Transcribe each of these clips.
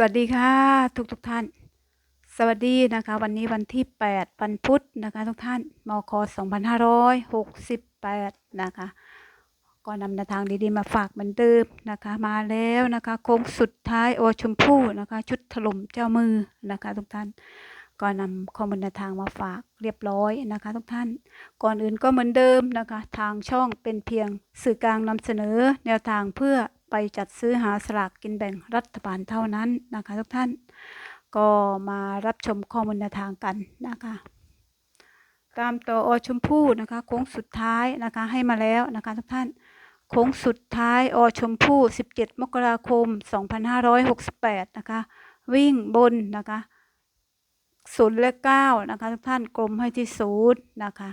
สวัสดีค่ะทุกทุกท่าน สวัสดีนะคะ วันนี้วันที่ 8 วันพุธนะคะทุกท่านมค2568 นะคะก็นำแนวทางดีๆมาฝากเหมือนเดิมนะคะ มาแล้วนะคะโค้งสุดท้ายโอชมพู่นะคะ ชุดถล่มเจ้ามือนะคะทุกท่านก็นำข้อมูลแนวทางมาฝากเรียบร้อยนะคะทุกท่าน ก่อนอื่นก็เหมือนเดิมนะคะ ทางช่องเป็นเพียงสื่อกลางนำเสนอแนวทางเพื่อ ไปจัดซื้อหาสลากกินแบ่งรัฐบาลเท่านั้นนะคะ ทุกท่านก็มารับชมข้อมูลทางกันนะคะตามตัวอชมพู่นะคะโค้งสุดท้ายนะคะให้มาแล้วนะคะทุกท่านโค้งสุดท้ายอชมพู่ 17 มกราคม 2568 นะคะ วิ่งบนนะคะศูนย์และเก้านะคะทุกท่านกลมให้ที่ศูนย์นะคะ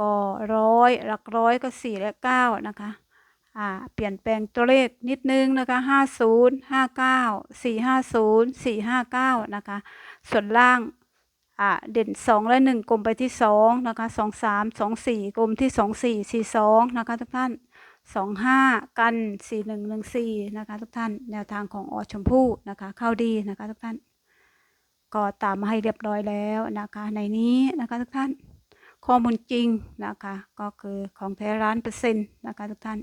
ก็ร้อยหลักร้อยก็สี่และเก้านะคะ เปลี่ยนแปลงตัวเลขนิดนึงนะคะห้าศูนย์ห้าเก้าสี่ห้าศูนย์สี่ห้าเก้านะคะ ส่วนล่างอ่าเด่นสองและหนึ่งกลมไปที่สองนะคะสองสามสองสี่กลมที่สองสี่สี่สองนะคะทุกท่านสองห้ากันสี่หนึ่งหนึ่งสี่นะคะทุกท่านแนวทางของอชมพู่นะคะเข้าดีนะคะทุกท่าน ก็ตามมาให้เรียบร้อยแล้วนะคะ ในนี้นะคะทุกท่าน ข้อมูลจริงนะคะ ก็คือของแท้ร้านเปอร์เซ็นต์นะคะทุกท่าน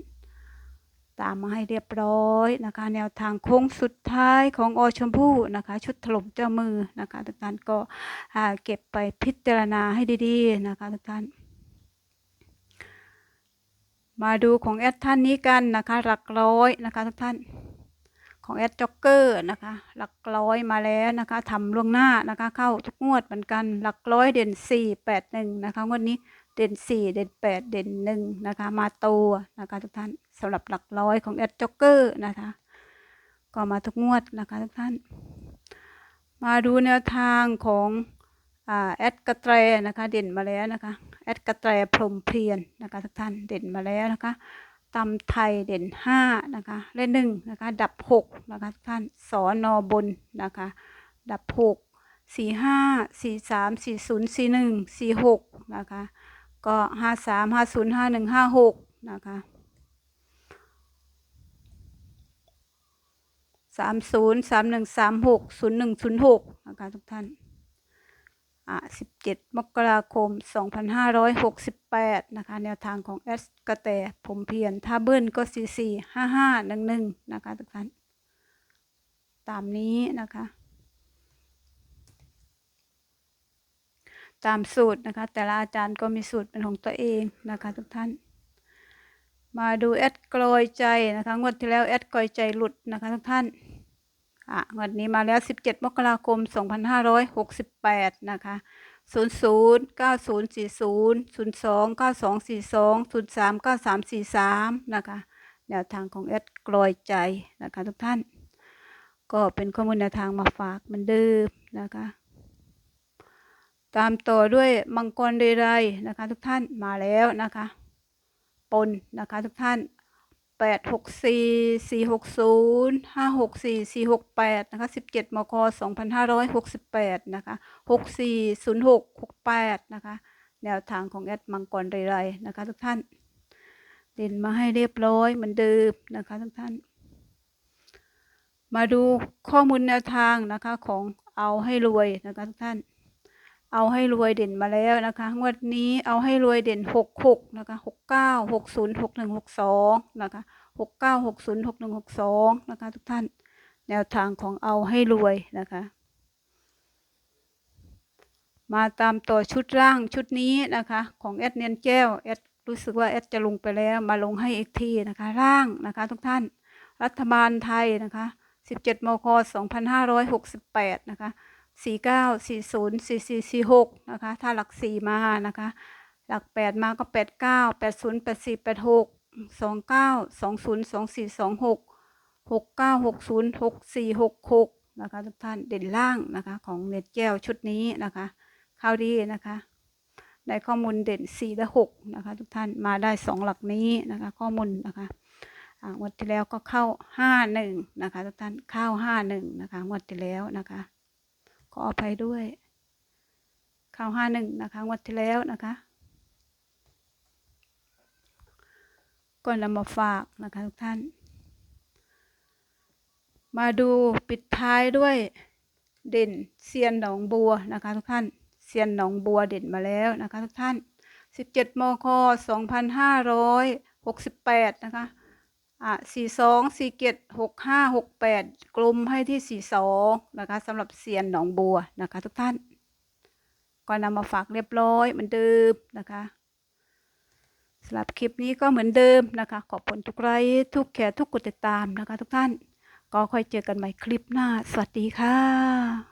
ามมาให้เรียบร้อยนะคะ แนวทางโค้งสุดท้ายของอชมพู่นะคะ ชุดถล่มเจ้ามือนะคะทุกท่านก็เก็บไปพิจารณาให้ดีๆนะคะทุกท่านมาดูของแอดท่านนี้กันนะคะหลักร้อยนะคะทุกท่านของแอดจ็อกเกอร์นะคะหลักร้อยมาแล้วนะคะทำล่วงหน้านะคะเข้าทุกงวดเหมือนกันหลักร้อยเด่นสี่แปดหนึ่งนะคะงวดนี้ เด่นสี่เด่นแปดเด่นหนึ่งนะคะ มาตัวนะคะทุกท่านสำหรับหลักร้อยของแอดจ็อกเกอร์นะคะ ก็มาทุกงวดนะคะทุกท่าน มาดูแนวทางของแอดกระแตรนะคะ เด่นมาแล้วนะคะแอดกระแตรพรมเพียนนะคะทุกท่านเด่นมาแล้วนะคะตำไทยเด่นห้านะคะเลขหนึ่งนะคะ ดับหกนะคะทุกท่านสอนอบนนะคะ ดับหกสี่ห้าสี่สามสี่ศูนย์สี่หนึ่งสี่หกนะคะ ก็ห้าสามห้าศูนย์ห้าหนึ่งห้าหกนะคะสามศูนย์สามหนึ่งสามหกศูนย์หนึ่งศูนย์หกนะคะทุกท่านอ่า17มกราคม2568นห้าร้อยหกสิบแปดนะคะแนวทางของแอสกระแตผมเพียรถ้าเบิ้ลก็44 55 11นะคะทุกท่าน ตามนี้นะคะ ตามสูตรนะคะ แต่ละอาจารย์ก็มีสูตรเป็นของตัวเองนะคะ ทุกท่าน มาดูแอดกลอยใจนะคะงวดที่แล้วแอดกลอยใจหลุดนะคะ ทุกท่านอะวันนี้มาแล้ว 17 มกราคม 2568 นะคะ 00 9040 02 9242 03 9343 นะคะแนวทางของแอดกลอยใจนะคะ ทุกท่าน ก็เป็นข้อมูลแนวทางมาฝากเหมือนเดิมนะคะ ตามต่อด้วยมังกรเรไรนะคะ ทุกท่านมาแล้วนะคะ ปนนะคะ ทุกท่านแปดหกสี่สี่หกศูนย์ห้าหกสี่สี่หกแปดนะคะสิบเจ็ดมคสองพันห้าร้อยหกสิบแปดนะคะหกสี่ศูนย์หกหกแปดนะคะแนวทางของแอดมังกรเรไรนะคะ ทุกท่านเด่นมาให้เรียบร้อยเหมือนเดิมนะคะทุกท่าน มาดูข้อมูลแนวทางนะคะของเอาให้รวยนะคะทุกท่าน เอาให้รวยเด่นมาแล้วนะคะ งวดนี้เอาให้รวยเด่นหกหกนะคะหกเก้าหกศูนย์หกหนึ่งหกสองนะคะหกเก้าหกศูนย์หกหนึ่งหกสองนะคะ ทุกท่าน แนวทางของเอาให้รวยนะคะ มาตามต่อชุดร่างชุดนี้นะคะ ของแอดเนียนแก้วแอดรู้สึกว่าแอดจะลงไปแล้วมาลงให้อีกทีนะคะ ร่างนะคะ ทุกท่าน รัฐบาลไทยนะคะ 17 มค 2568 นะคะ สี่เก้าสี่ศูนย์สี่สี่สี่หกนะคะ ถ้าหลักสี่มานะคะ หลักแปดมาก็แปดเก้าแปดศูนย์แปดสี่แปดหกสองเก้าสองศูนย์สองสี่สองหกหกเก้าหกศูนย์หกสี่หกหกนะคะทุกท่านเด่นล่างนะคะของเน็ตแก้วชุดนี้นะคะเข้าดีนะคะได้ข้อมูลเด่นสี่และหกนะคะทุกท่านมาได้สองหลักนี้นะคะ ข้อมูลนะคะอ่างวดที่แล้วก็เข้าห้าหนึ่งนะคะทุกท่านเข้าห้าหนึ่งนะคะงวดที่แล้วนะคะ ขออภัยด้วยข่าวห้าหนึ่งนะคะงวดที่แล้วนะคะก็นำมาฝากนะคะทุกท่าน มาดูปิดท้ายด้วยเด่นเซียนหนองบัวนะคะทุกท่านเซียนหนองบัวเด่นมาแล้วนะคะทุกท่าน 17มค2568 นะคะ อะ42 47 65 68กลมให้ที่42นะคะสำหรับเซียนหนองบัวนะคะ ทุกท่าน ก็นำมาฝากเรียบร้อยเหมือนเดิมนะคะสำหรับคลิปนี้ก็เหมือนเดิมนะคะ ขอบคุณทุกไลค์ทุกแชร์ทุกกดติดตามนะคะ ทุกท่าน ก็ค่อยเจอกันใหม่คลิปหน้า สวัสดีค่ะ